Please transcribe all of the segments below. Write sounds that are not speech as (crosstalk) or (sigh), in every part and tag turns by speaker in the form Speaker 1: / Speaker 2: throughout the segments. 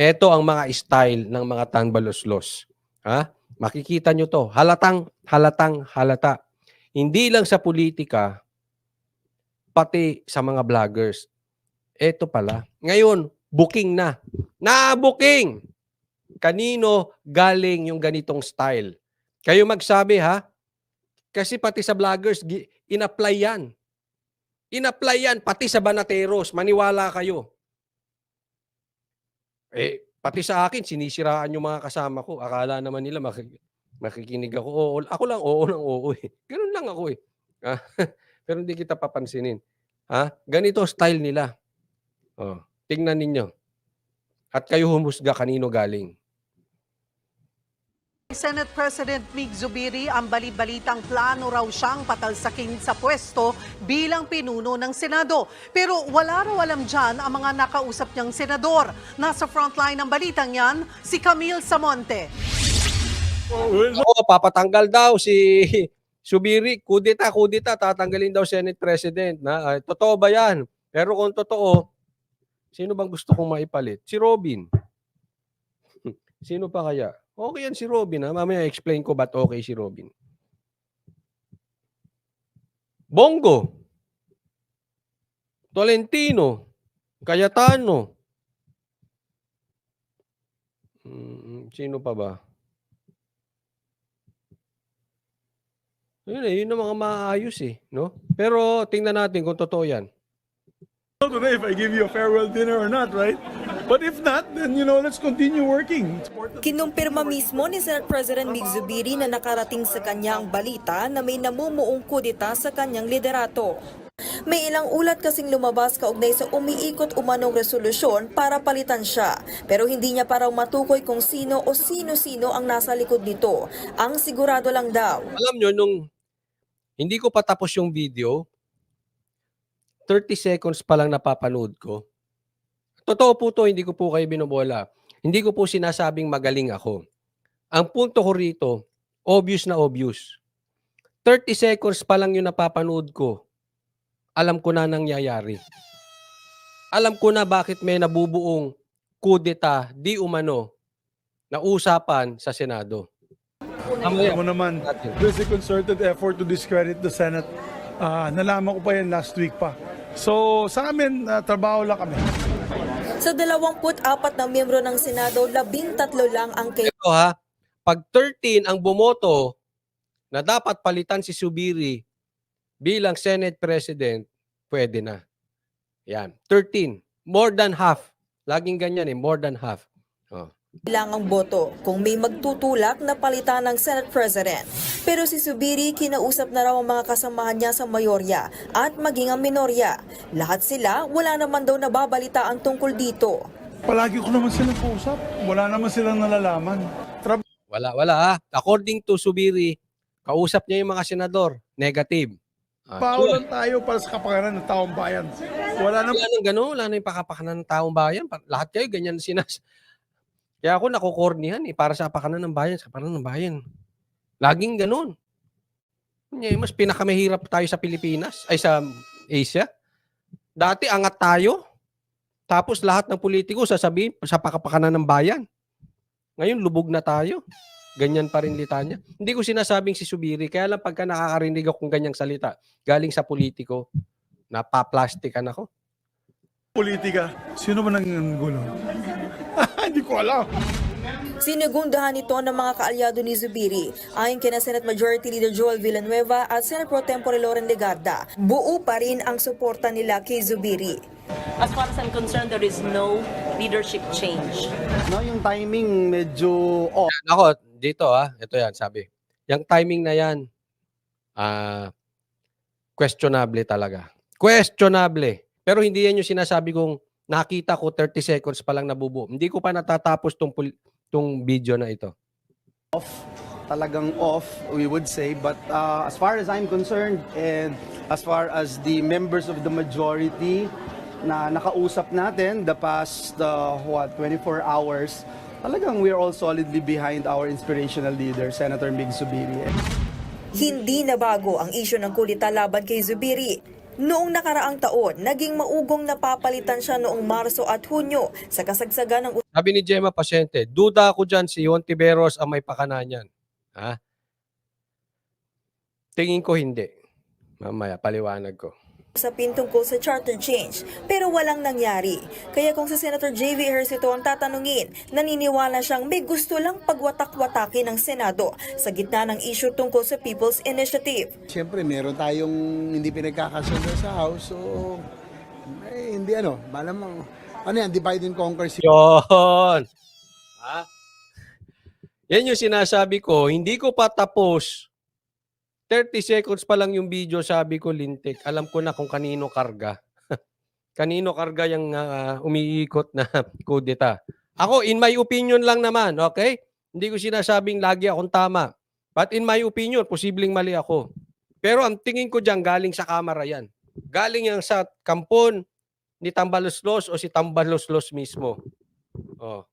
Speaker 1: Ito ang mga style ng mga tanbaloslos. Ha? Makikita nyo to. Halatang, halatang, halata. Hindi lang sa politika, pati sa mga vloggers. Ito pala. Ngayon, booking na. Na-booking! Kanino galing yung ganitong style? Kayo magsabi ha? Kasi pati sa vloggers, in-apply yan. In-apply yan, pati sa banateros. Maniwala kayo. Eh, pati sa akin, sinisiraan yung mga kasama ko. Akala naman nila makik- makikinig ako. Oo, ako lang, oo lang, oo eh. Ganun lang ako eh. Ah, (laughs) Pero hindi kita papansinin. Ha? Ganito style nila. Oh, tingnan ninyo. At kayo humusga kanino galing.
Speaker 2: Senate President Mig Zubiri ang balibalitang plano raw siyang patalsakin sa pwesto bilang pinuno ng Senado. Pero wala raw alam dyan ang mga nakausap niyang senador. Nasa frontline ng balitang yan, si Camille Samonte.
Speaker 1: Oo, papatanggal daw si Subiri. Kudita, kudita, tatanggalin daw Senate President. Na, ay, totoo ba yan? Pero kung totoo, sino bang gusto kong maipalit? Si Robin. (laughs) Sino pa kaya? Okay yan si Robin. Ha? Mamaya explain ko ba't okay si Robin. Bongo. Tolentino. Cayetano. Mm, sino pa ba? Yun eh, yun ang mga maayos eh, no? Pero tingnan natin kung totoo yan.
Speaker 3: today if I give you a farewell dinner or not, right? But if not, then you know, let's continue working.
Speaker 4: Kinumpirma mismo ni Senate President Mig Zubiri na nakarating sa kanya ang balita na may namumuong kudita sa kanyang liderato. May ilang ulat kasing lumabas kaugnay sa umiikot umanong resolusyon para palitan siya. Pero hindi niya paraw matukoy kung sino o sino-sino ang nasa likod nito. Ang sigurado lang daw,
Speaker 1: Alam nyo, nung hindi ko pa tapos yung video, 30 seconds pa lang napapanood ko. Totoo po to, hindi ko po kayo binobola. Hindi ko po sinasabing magaling ako. Ang punto ko rito, obvious na obvious. 30 seconds pa lang yung napapanood ko. Alam ko na nangyayari. Alam ko na bakit may nabubuong kudeta di umano na usapan sa Senado.
Speaker 3: Alam mo naman, there's a concerted effort to discredit the Senate. Ah, nalaman ko pa yan last week pa. So, sa amin, ah, trabaho lang kami.
Speaker 4: Sa 24 na miyembro ng Senado, 13 lang ang kay
Speaker 1: Ito ha, pag 13 ang bumoto na dapat palitan si Subiri bilang Senate President, pwede na. Yan, 13. More than half. Laging ganyan eh, more than half. Oh.
Speaker 4: Bilangang boto kung may magtutulak na palitan ng Senate President. Pero si Subiri kinausap na raw ang mga kasamahan niya sa mayorya at maging ang minorya. Lahat sila wala naman daw nababalita ang tungkol dito.
Speaker 3: Palagi ko naman silang kausap. Wala naman silang nalalaman. Trabaho
Speaker 1: Wala, wala ha. According to Subiri, kausap niya yung mga senador. Negative. Ah, so,
Speaker 3: lang tayo para sa kapakanan ng taong bayan. Wala naman
Speaker 1: wala nang gano'n, wala nang pakapakanan ng taong bayan. Lahat kayo ganyan sinas. Kaya ako nakukornihan eh, para sa apakanan ng bayan, sa kapakanan ng bayan. Laging gano'n. Kunya, mas pinakamahirap tayo sa Pilipinas, ay sa Asia. Dati angat tayo, tapos lahat ng politiko sasabihin sa pakapakanan ng bayan. Ngayon, lubog na tayo. Ganyan pa rin litanya. Hindi ko sinasabing si Subiri, kaya lang pagka nakakarinig ako ng ganyang salita, galing sa politiko, napaplastikan ako.
Speaker 3: politika. Sino ba nang gulo? Hindi ko alam.
Speaker 4: Sinegundahan ito ng mga kaalyado ni Zubiri. Ayon kina Senate Majority Leader Joel Villanueva at Senate Pro Tempore Loren Legarda, buo pa rin ang suporta nila kay Zubiri.
Speaker 5: As far as I'm concerned, there is no leadership change.
Speaker 6: No, yung timing medyo off.
Speaker 1: Ako, dito ah, ito yan, sabi. Yung timing na yan, ah, questionable talaga. Questionable. Pero hindi yan yung sinasabi kong nakita ko 30 seconds pa lang nabubuo. Hindi ko pa natatapos tong, pul- tong video na ito.
Speaker 6: talagang off, we would say. But uh, as far as I'm concerned, and as far as the members of the majority na nakausap natin the past, uh, what, 24 hours, talagang we're all solidly behind our inspirational leader, Senator Mig Zubiri.
Speaker 4: Hindi na bago ang isyo ng kulita laban kay Zubiri. Noong nakaraang taon, naging maugong napapalitan siya noong Marso at Hunyo sa kasagsagan ng
Speaker 1: Sabi ni Gemma Pasyente, duda ako dyan si Yon Tiberos ang may pakana niyan. Ha? Tingin ko hindi. Mamaya, paliwanag ko.
Speaker 4: Usapin tungkol sa charter change pero walang nangyari. Kaya kung si Senator J.V. Ejercito ang tatanungin, naniniwala siyang may gusto lang pagwatak-watakin ng Senado sa gitna ng issue tungkol sa People's Initiative.
Speaker 7: Siyempre, meron tayong hindi pinagkakasundo sa House, so eh, hindi ano, malamang, ano yan, divide and conquer si
Speaker 1: Yon! Ha? Yan yung sinasabi ko, hindi ko pa tapos. 30 seconds pa lang yung video, sabi ko, lintik. Alam ko na kung kanino karga. (laughs) kanino karga yung ah, umiikot na (laughs) kudeta. Ako, in my opinion lang naman, okay? Hindi ko sinasabing lagi akong tama. But in my opinion, posibleng mali ako. Pero ang tingin ko dyan, galing sa kamera yan. Galing yan sa kampon ni Tambaloslos o si Tambaloslos mismo. Oh.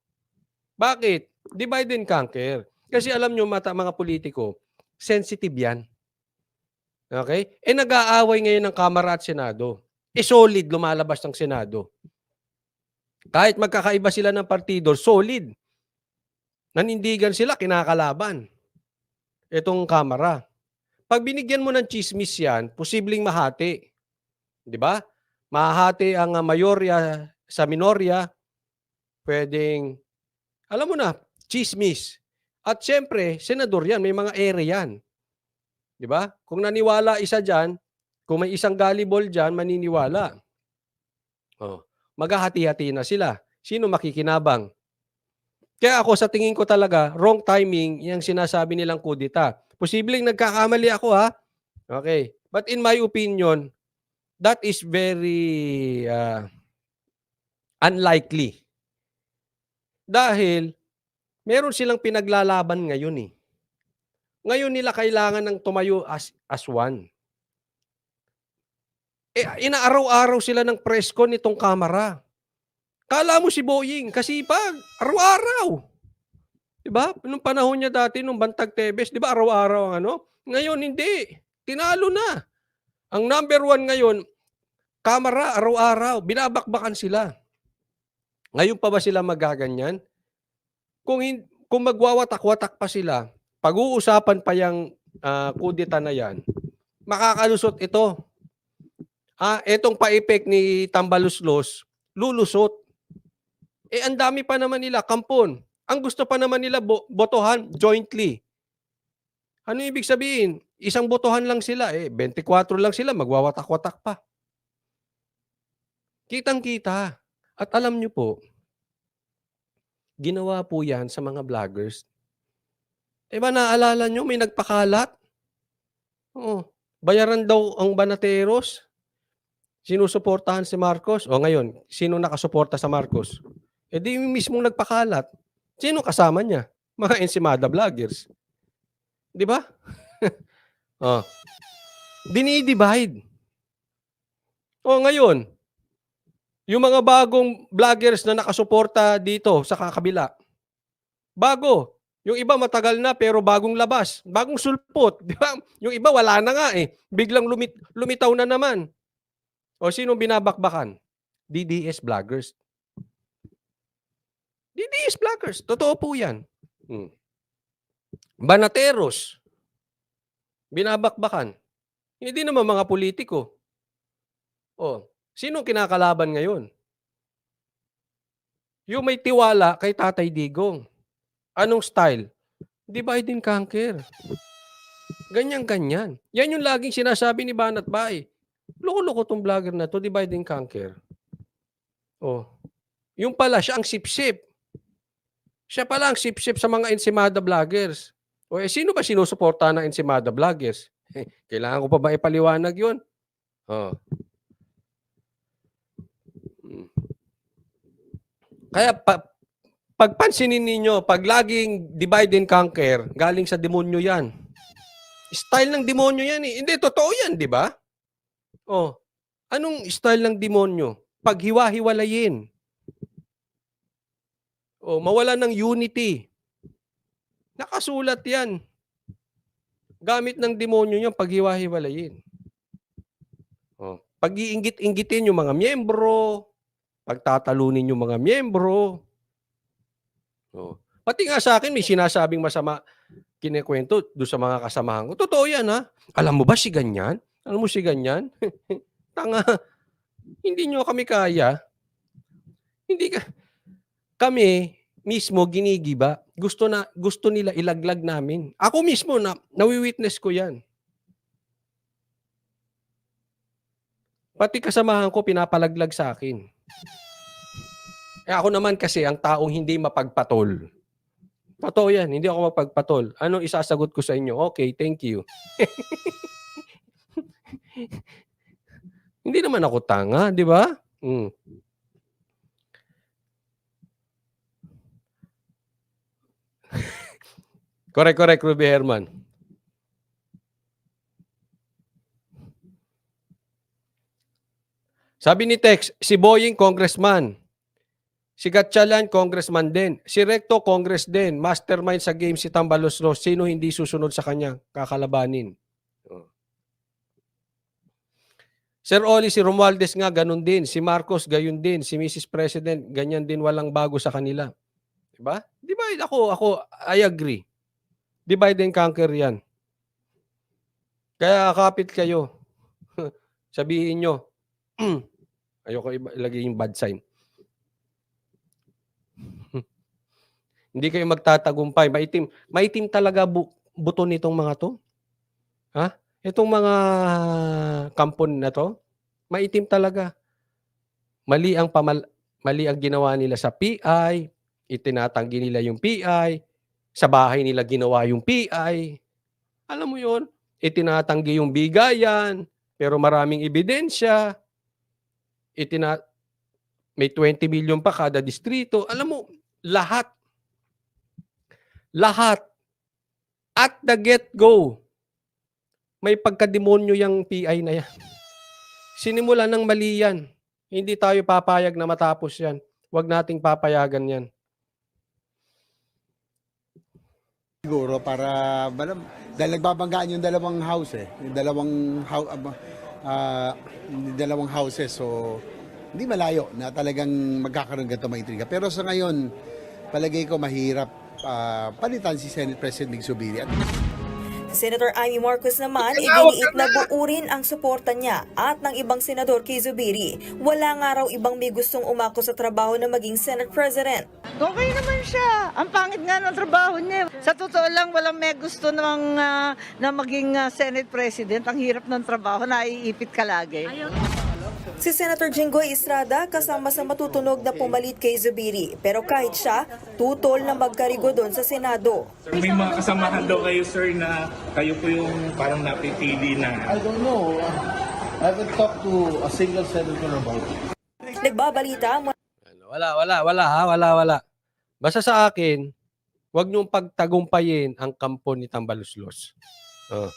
Speaker 1: Bakit? Divide and conquer. Kasi alam nyo, mata, mga politiko, sensitive yan. Okay? Eh, nag-aaway ngayon ng Kamara at Senado. Eh, solid lumalabas ng Senado. Kahit magkakaiba sila ng partido, solid. Nanindigan sila, kinakalaban. Itong Kamara. Pag binigyan mo ng chismis yan, posibleng mahati. Di ba? Mahati ang ah, mayorya sa minorya. Pwedeng, alam mo na, chismis. At siyempre, senador yan, may mga ere yan. Di ba? Kung naniwala isa dyan, kung may isang gullible dyan, maniniwala. Oh, maghahati-hati na sila. Sino makikinabang? Kaya ako sa tingin ko talaga, wrong timing yung sinasabi nilang kudita. Posibleng nagkakamali ako ha. Okay. But in my opinion, that is very uh, unlikely. Dahil meron silang pinaglalaban ngayon eh. Ngayon nila kailangan ng tumayo as, as one. Eh, inaaraw-araw sila ng press con nitong kamera. Kala mo si Boying, kasipag, araw-araw. Diba? Nung panahon niya dati, nung Bantag Tebes, di ba araw-araw ang ano? Ngayon, hindi. Tinalo na. Ang number one ngayon, kamera, araw-araw. Binabakbakan sila. Ngayon pa ba sila magaganyan? Kung, hin- kung magwawatak-watak pa sila, pag-uusapan pa yung ah, kudeta na yan, makakalusot ito. Ah, etong pa-effect ni Tambaluslos, lulusot. Eh, ang dami pa naman nila, kampon. Ang gusto pa naman nila, bo- botohan jointly. Ano ibig sabihin? Isang botohan lang sila, eh, 24 lang sila, magwawatak-watak pa. Kitang-kita. At alam nyo po, ginawa po yan sa mga vloggers. Eh ba naalala nyo, may nagpakalat? Oo. Bayaran daw ang banateros. Sinusuportahan si Marcos. O ngayon, sino nakasuporta sa Marcos? Eh di mismong nagpakalat. Sino kasama niya? (laughs) Mga ensimada vloggers. Di ba? (laughs) oh. Dinidivide. O ngayon, yung mga bagong vloggers na nakasuporta dito sa kakabila, bago. Yung iba matagal na pero bagong labas. Bagong sulpot. (laughs) Di ba? Yung iba wala na nga eh. Biglang lumit, lumitaw na naman. O sino binabakbakan? DDS vloggers. DDS vloggers. Totoo po yan. Hmm. Banateros. Binabakbakan. Hindi naman mga politiko. O, sino kinakalaban ngayon? Yung may tiwala kay Tatay Digong. Anong style? Divide and conquer. Ganyan-ganyan. Yan yung laging sinasabi ni Banat Bay. Loko-loko tong vlogger na to, divide and conquer. Oh. Yung pala, siya ang sip-sip. Siya pala ang sip-sip sa mga Ensimada vloggers. O eh, sino ba sinusuporta ng Ensimada vloggers? (laughs) Kailangan ko pa ba ipaliwanag yun? Oh. Hmm. Kaya pa, pagpansinin ninyo, pag laging divide and conquer, galing sa demonyo yan. Style ng demonyo yan eh. Hindi, totoo yan, di ba? Oh, anong style ng demonyo? Paghiwa-hiwalayin. Oh, mawala ng unity. Nakasulat yan. Gamit ng demonyo yung paghiwa-hiwalayin. Oh. pag-iinggit-inggitin yung mga miyembro, pagtatalunin yung mga miyembro. Oh. Pati nga sa akin, may sinasabing masama kinikwento doon sa mga kasamahan ko. Totoo yan, ha? Alam mo ba si ganyan? Alam mo si ganyan? (laughs) Tanga. Hindi nyo kami kaya. Hindi ka... Kami, mismo ginigiba. Gusto na gusto nila ilaglag namin. Ako mismo na nawi-witness ko 'yan. Pati kasamahan ko pinapalaglag sa akin. Eh ako naman kasi ang taong hindi mapagpatol. Totoo yan, hindi ako mapagpatol. Anong isasagot ko sa inyo? Okay, thank you. (laughs) hindi naman ako tanga, di ba? Mm. (laughs) Correct, correct, Ruby Herman. Sabi ni Tex, si Boying congressman. Si Gatchalan, congressman din. Si Recto, congress din. Mastermind sa game si Tambalos Ross. Sino hindi susunod sa kanya? Kakalabanin. Oh. Sir Oli, si Romualdez nga, ganun din. Si Marcos, gayon din. Si Mrs. President, ganyan din. Walang bago sa kanila. Diba? Diba? Ako, ako, I agree. Divide and conquer yan. Kaya kapit kayo. (laughs) Sabihin nyo, (clears throat) ayoko ilagay yung bad sign. Hindi kayo magtatagumpay. Maitim, maitim talaga bu- buto nitong mga to. Ha? Itong mga kampon na to, maitim talaga. Mali ang pamal mali ang ginawa nila sa PI, itinatanggi nila yung PI, sa bahay nila ginawa yung PI. Alam mo 'yon? Itinatanggi yung bigayan, pero maraming ebidensya. Itina may 20 million pa kada distrito. Alam mo, lahat lahat at the get-go may pagkademonyo yung PI na yan. Sinimula ng mali yan. Hindi tayo papayag na matapos yan. Huwag nating papayagan yan.
Speaker 7: Siguro para malam, dahil nagbabanggaan yung dalawang house eh. Yung dalawang house yung dalawang houses so hindi malayo na talagang magkakaroon ganito intriga. Pero sa ngayon, palagay ko mahirap ah, palitan si Senate President Mig Zubiri.
Speaker 4: Senator Amy Marcos naman, iginiit na buo rin ang suporta niya at ng ibang senador kay Zubiri. Wala nga raw ibang may gustong umako sa trabaho na maging Senate President.
Speaker 8: Okay naman siya. Ang pangit nga ng trabaho niya. Sa totoo lang, walang may gusto ng, ah, na maging ah, Senate President. Ang hirap ng trabaho, naiipit ka lagi.
Speaker 4: Si Senator Jinggoy Estrada kasama sa matutunog na pumalit kay Zubiri. Pero kahit siya, tutol na magkarigo doon sa Senado.
Speaker 9: May mga kasamahan daw kayo, sir, na kayo po yung parang napipili na
Speaker 10: I don't know. I haven't talked to a single senator about it.
Speaker 4: Nagbabalita mula
Speaker 1: Ano, Wala, wala, wala ha, wala, wala. Basta sa akin, huwag niyong pagtagumpayin ang kampo ni Tambaluslos. Oh.